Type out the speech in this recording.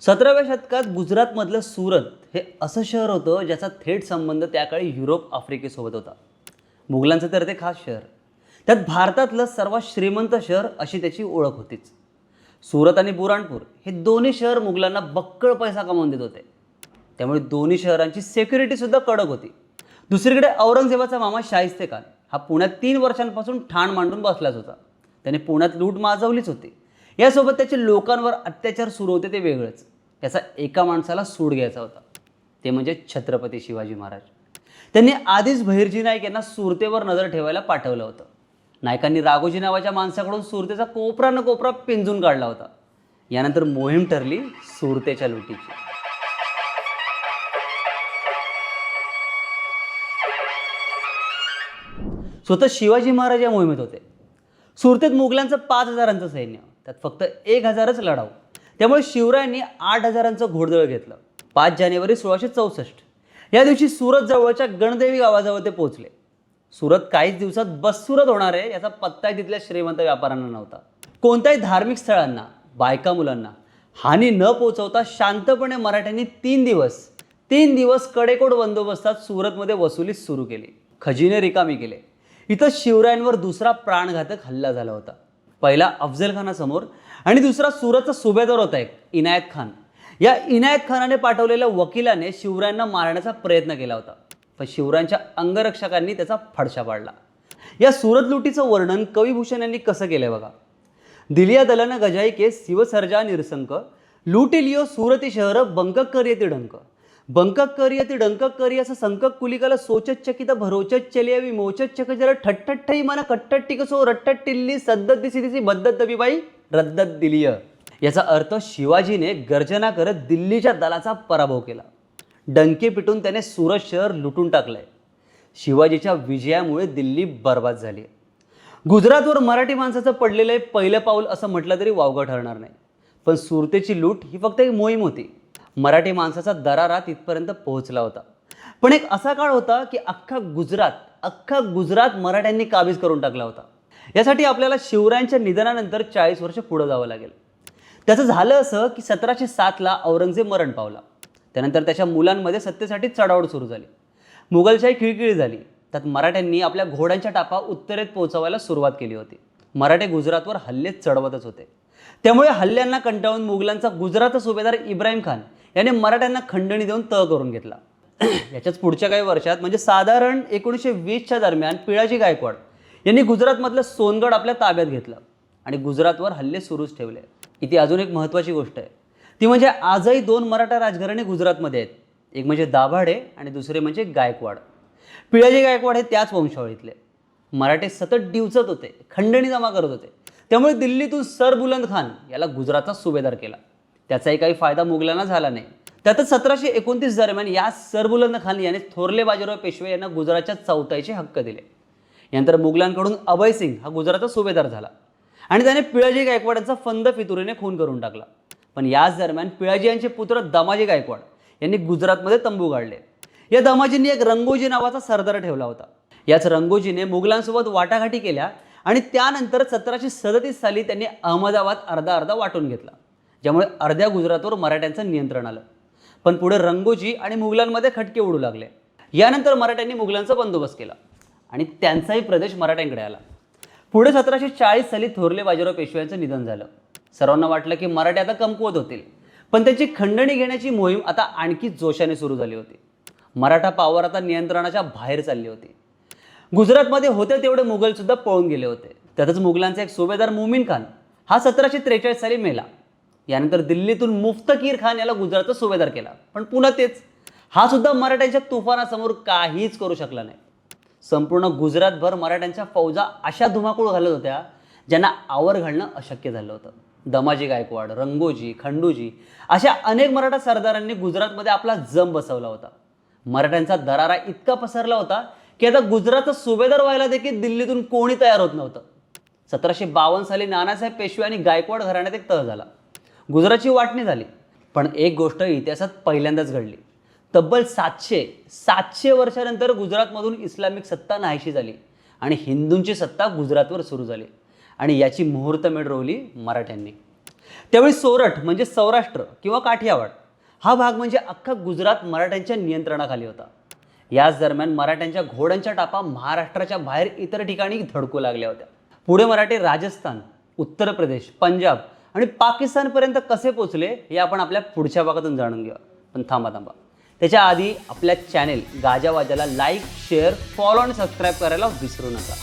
सतराव्या शतकात गुजरातमधलं सुरत हे असं शहर होतं ज्याचा थेट संबंध त्याकाळी युरोप आफ्रिकेसोबत होता. मुघलांचं तर ते खास शहर. त्यात भारतातलं सर्वात श्रीमंत शहर अशी त्याची ओळख होतीच. सुरत आणि बुराणपूर हे दोन्ही शहर मुघलांना बक्कळ पैसा कमावून देत होते. त्यामुळे दोन्ही शहरांची सेक्युरिटीसुद्धा कडक होती. दुसरीकडे औरंगजेबाचा मामा शाहिस्ते खान हा पुण्यात तीन वर्षांपासून ठाण मांडून बसलाच होता. त्याने पुण्यात लूट माजवलीच होती. यासोबत त्याचे लोकांवर अत्याचार सुरू होते ते वेगळंच. त्याचा एका माणसाला सूड घ्यायचा होता. ते म्हणजे छत्रपती शिवाजी महाराज. त्यांनी आधीच बहिर्जी नाईक यांना सुरतेवर नजर ठेवायला पाठवलं होतं. नायकांनी राघोजी नावाच्या माणसाकडून सुरतेचा कोपरा न कोपरा पिंजून काढला होता. यानंतर मोहीम ठरली सुरतेच्या लुटीची. स्वतः शिवाजी महाराज या मोहिमेत होते. सुरतेत मुघलांचं पाच हजारांचं सैन्य त्यात फक्त एक हजारच लढाऊ. त्यामुळे शिवरायांनी आठ हजारांचं घोडदळ घेतलं. पाच जानेवारी सोळाशे चौसष्ट. या दिवशी सुरत जवळच्या गणदेवी गावाजवळ ते पोहोचले. सुरत काहीच दिवसात बससुरत होणार आहे याचा पत्ता तिथल्या श्रीमंत व्यापाऱ्यांना नव्हता. कोणत्याही धार्मिक स्थळांना बायका मुलांना हानी न पोचवता शांतपणे मराठ्यांनी तीन दिवस तीन दिवस कडेकोट बंदोबस्तात सुरतमध्ये वसुली सुरू केली. खजिने रिकामी केले. इथं शिवरायांवर दुसरा प्राणघातक हल्ला झाला होता. पहिला अफजल खानासमोर आणि दुसरा सुरतचा सुभेदार होता एक इनायत खान. या इनायत खानाने पाठवलेल्या वकिलाने शिवरायांना मारण्याचा प्रयत्न केला होता. पण शिवरायांच्या अंगरक्षकांनी त्याचा फडशा पाडला. या सुरत लुटीचं वर्णन कविभूषण यांनी कसं केलंय बघा? दिलिया दलानं गजाई के शिवसर्जा निरसंक लुटिलियो सुरती शहर बंकक येते डंक बंकक करियती डंकक करी असं संकक कुलिकाला सोचत चकित भरोचत चलिया मोचत चक जरा ठट्टठ्ठई म्हणा कट्टट टिकसो हो, रट्टट टिल्ली सद्दत दिसी दिसी बद्दत दबीबाई रद्दत दिलीय याचा अर्थ शिवाजीने गर्जना करत दिल्लीच्या दलाचा पराभव केला. डंके पिटून त्याने सुरत शहर लुटून टाकलंय. शिवाजीच्या विजयामुळे दिल्ली बर्बाद झाली गुजरातवर मराठी माणसाचं पडलेलं आहे पहिलं पाऊल असं म्हटलं तरी वावगं ठरणार नाही. पण सुरतेची लूट ही फक्त एक मोहीम होती. मराठी माणसाचा दरारा तिथपर्यंत पोहोचला होता. पण एक असा काळ होता की अख्खा गुजरात अख्खा गुजरात मराठ्यांनी काबीज करून टाकला होता. यासाठी आपल्याला शिवरायांच्या निधनानंतर चाळीस वर्ष पुढं जावं लागेल. त्याचं झालं असं की सतराशे सातला औरंगजेब मरण पावला. त्यानंतर त्याच्या मुलांमध्ये सत्तेसाठी चढावड सुरू झाली. मुघलशाही खिळखिळी झाली. त्यात मराठ्यांनी आपल्या घोड्यांच्या टापा उत्तरेत पोहोचवायला सुरुवात केली होती. मराठे गुजरातवर हल्ले चढवतच होते. त्यामुळे हल्ल्यांना कंटाळून मुघलांचा गुजरातचा सुभेदार इब्राहिम खान याने मराठ्यांना खंडणी देऊन तह करून घेतला. याच्याच पुढच्या काही वर्षात म्हणजे साधारण एकोणीसशे वीसच्या दरम्यान पिळाजी गायकवाड यांनी गुजरातमधलं सोनगड आपल्या ताब्यात घेतलं आणि गुजरातवर हल्ले सुरूच ठेवले. इथे अजून एक महत्त्वाची गोष्ट आहे. ती म्हणजे आजही दोन मराठा राजघराणे गुजरातमध्ये आहेत. एक म्हणजे दाभाडे आणि दुसरे म्हणजे गायकवाड. पिळाजी गायकवाड हे त्याच वंशावळीतले. मराठे सतत डिवचत होते खंडणी जमा करत होते. त्यामुळे दिल्लीतून सर बुलंद खान याला गुजरातचा सुभेदार केला. त्याचाही काही फायदा मुघलांना झाला नाही. त्यातच सतराशे एकोणतीस दरम्यान या सरबुलंद खान याने थोरले बाजीराव पेशवे यांना गुजरातच्या चौथाईचे हक्क दिले. यानंतर मुघलांकडून अभय सिंग हा गुजरातचा सुभेदार झाला. आणि त्याने पिळाजी गायकवाडांचा फंद फितुरीने खून करून टाकला. पण याच दरम्यान पिळाजी यांचे पुत्र दमाजी गायकवाड यांनी गुजरातमध्ये तंबू गाडले. या दमाजींनी एक रंगोजी नावाचा सरदार ठेवला होता. याच रंगोजीने मुघलांसोबत वाटाघाटी केल्या आणि त्यानंतर सतराशे सदतीस साली त्यांनी अहमदाबाद अर्धा अर्धा वाटून घेतला. ज्यामुळे अर्ध्या गुजरातवर मराठ्यांचं नियंत्रण आलं. पण पुढे रंगोजी आणि मुघलांमध्ये खटके उडू लागले. यानंतर मराठ्यांनी मुघलांचा बंदोबस्त केला आणि त्यांचाही प्रदेश मराठ्यांकडे आला. पुढे सतराशे चाळीस साली थोरले बाजीराव पेशव्यांचं निधन झालं. सर्वांना वाटलं की मराठे आता कमकुवत होतील. पण त्यांची खंडणी घेण्याची मोहीम आता आणखी जोशाने सुरू झाली होती. मराठा पावर आता नियंत्रणाच्या बाहेर चालली होती. गुजरातमध्ये होते तेवढे मुघलसुद्धा पळून गेले होते. त्यातच मुघलांचा एक सुभेदार मुमीन खान हा सतराशे त्रेचाळीस साली मेला. यानंतर दिल्लीतून मुफ्तकीर खान याला गुजरातचा सुभेदार केला. पण पुन्हा तेच. हा सुद्धा मराठ्यांच्या तुफानासमोर काहीच करू शकला नाही. संपूर्ण गुजरातभर मराठ्यांच्या फौजा अशा धुमाकूळ घालत होत्या ज्यांना आवर घालणं अशक्य झालं होतं. दमाजी गायकवाड रंगोजी खंडूजी अशा अनेक मराठा सरदारांनी गुजरातमध्ये आपला जम बसवला होता. मराठ्यांचा दरारा इतका पसरला होता की आता गुजरातचा सुभेदार व्हायला देखील दिल्लीतून कोणी तयार होत नव्हतं. सतराशे बावन्न साली नानासाहेब पेशवे आणि गायकवाड घराण्यात एक तह झाला. गुजरातची वाटणी झाली. पण एक गोष्ट इतिहासात पहिल्यांदाच घडली. तब्बल सातशे सातशे वर्षानंतर गुजरातमधून इस्लामिक सत्ता नाहीशी झाली आणि हिंदूंची सत्ता गुजरातवर सुरू झाली आणि याची मुहूर्तमेढ रोवली मराठ्यांनी. त्यावेळी सोरठ म्हणजे सौराष्ट्र किंवा काठियावाड हा भाग म्हणजे अख्खा गुजरात मराठ्यांच्या नियंत्रणाखाली होता. याच दरम्यान मराठ्यांच्या घोड्यांच्या टापा महाराष्ट्राच्या बाहेर इतर ठिकाणी धडकू लागल्या होत्या. पुढे मराठी राजस्थान उत्तर प्रदेश पंजाब आणि पाकिस्तानपर्यंत कसे पोचले हे आपण आपल्या पुढच्या भागातून जाणून घेऊ पण थांबा थांबा. त्याच्या आधी आपल्या चॅनेल गाजावाजाला लाईक शेअर फॉलो आणि सबस्क्राईब करायला विसरू नका.